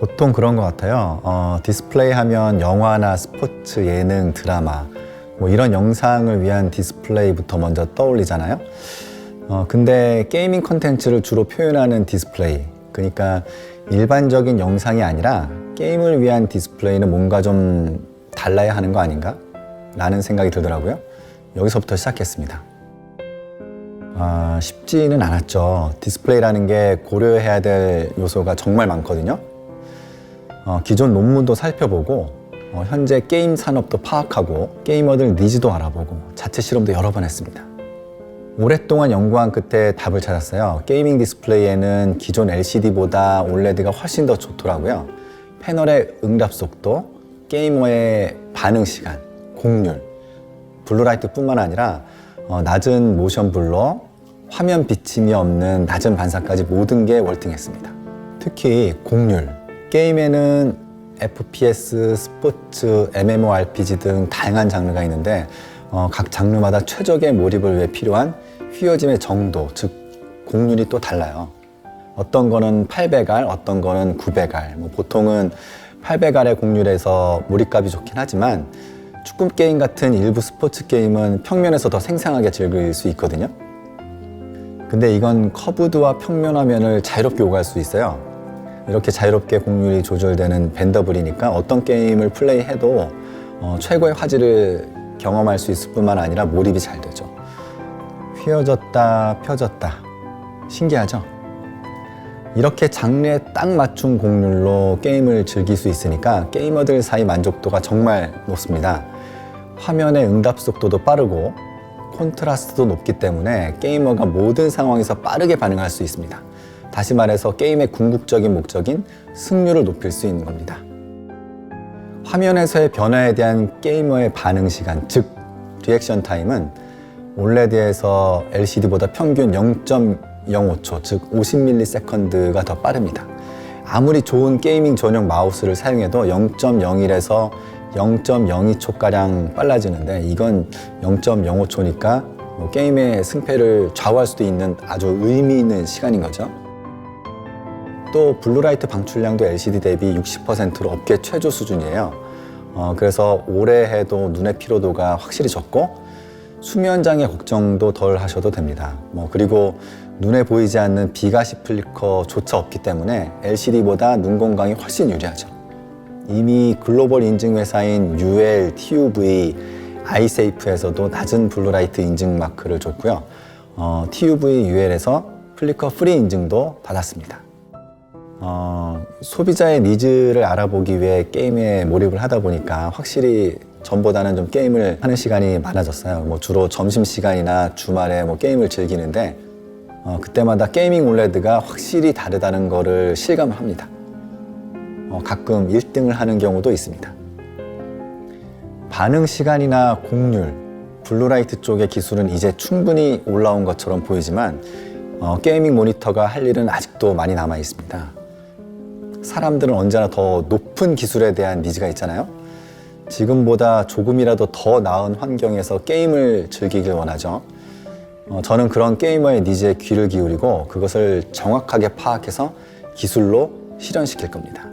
보통 그런 것 같아요. 어, 디스플레이 하면 영화나 스포츠, 예능, 드라마 뭐 이런 영상을 위한 디스플레이부터 먼저 떠올리잖아요. 어, 근데 게이밍 컨텐츠를 주로 표현하는 디스플레이, 그러니까 일반적인 영상이 아니라 게임을 위한 디스플레이는 뭔가 좀 달라야 하는 거 아닌가? 라는 생각이 들더라고요. 여기서부터 시작했습니다. 아, 쉽지는 않았죠. 디스플레이라는 게 고려해야 될 요소가 정말 많거든요. 어, 기존 논문도 살펴보고 어, 현재 게임 산업도 파악하고 게이머들 니즈도 알아보고 자체 실험도 여러 번 했습니다. 오랫동안 연구한 끝에 답을 찾았어요. 게이밍 디스플레이에는 기존 LCD보다 OLED가 훨씬 더 좋더라고요. 패널의 응답 속도, 게이머의 반응 시간, 곡률, 블루라이트뿐만 아니라 어, 낮은 모션 블러, 화면 비침이 없는 낮은 반사까지 모든 게 월등했습니다. 특히 곡률. 게임에는 FPS, 스포츠, MMORPG 등 다양한 장르가 있는데 어, 각 장르마다 최적의 몰입을 위해 필요한 휘어짐의 정도, 즉 곡률이 또 달라요. 어떤 거는 800R, 어떤 거는 900R. 뭐 보통은 800R의 곡률에서 몰입감이 좋긴 하지만 축구 게임 같은 일부 스포츠 게임은 평면에서 더 생생하게 즐길 수 있거든요. 근데 이건 커브드와 평면 화면을 자유롭게 오갈 수 있어요. 이렇게 자유롭게 곡률이 조절되는 밴더블이니까 어떤 게임을 플레이해도 어, 최고의 화질을 경험할 수 있을 뿐만 아니라 몰입이 잘 되죠. 휘어졌다, 펴졌다. 신기하죠? 이렇게 장르에 딱 맞춘 곡률로 게임을 즐길 수 있으니까 게이머들 사이 만족도가 정말 높습니다. 화면의 응답 속도도 빠르고 콘트라스트도 높기 때문에 게이머가 모든 상황에서 빠르게 반응할 수 있습니다. 다시 말해서 게임의 궁극적인 목적인 승률을 높일 수 있는 겁니다. 화면에서의 변화에 대한 게이머의 반응 시간, 즉 리액션 타임은 OLED에서 LCD보다 평균 0.05초, 즉 50ms가 더 빠릅니다. 아무리 좋은 게이밍 전용 마우스를 사용해도 0.01에서 0.02초가량 빨라지는데 이건 0.05초니까 뭐 게임의 승패를 좌우할 수도 있는 아주 의미 있는 시간인 거죠. 또 블루라이트 방출량도 LCD 대비 60%로 업계 최저 수준이에요. 어, 그래서 오래 해도 눈의 피로도가 확실히 적고 수면 장애 걱정도 덜 하셔도 됩니다. 뭐 그리고 눈에 보이지 않는 비가시 플리커조차 없기 때문에 LCD보다 눈 건강이 훨씬 유리하죠. 이미 글로벌 인증 회사인 UL, TUV, 아이세이프에서도 낮은 블루라이트 인증 마크를 줬고요. 어, TUV, UL에서 플리커 프리 인증도 받았습니다. 어, 소비자의 니즈를 알아보기 위해 게임에 몰입을 하다 보니까 확실히 전보다는 좀 게임을 하는 시간이 많아졌어요. 뭐 주로 점심 시간이나 주말에 뭐 게임을 즐기는데 어, 그때마다 게이밍 올레드가 확실히 다르다는 거를 실감을 합니다. 어, 가끔 1등을 하는 경우도 있습니다. 반응 시간이나 곡률, 블루라이트 쪽의 기술은 이제 충분히 올라온 것처럼 보이지만 어, 게이밍 모니터가 할 일은 아직도 많이 남아 있습니다. 사람들은 언제나 더 높은 기술에 대한 니즈가 있잖아요. 지금보다 조금이라도 더 나은 환경에서 게임을 즐기길 원하죠. 어, 저는 그런 게이머의 니즈에 귀를 기울이고 그것을 정확하게 파악해서 기술로 실현시킬 겁니다.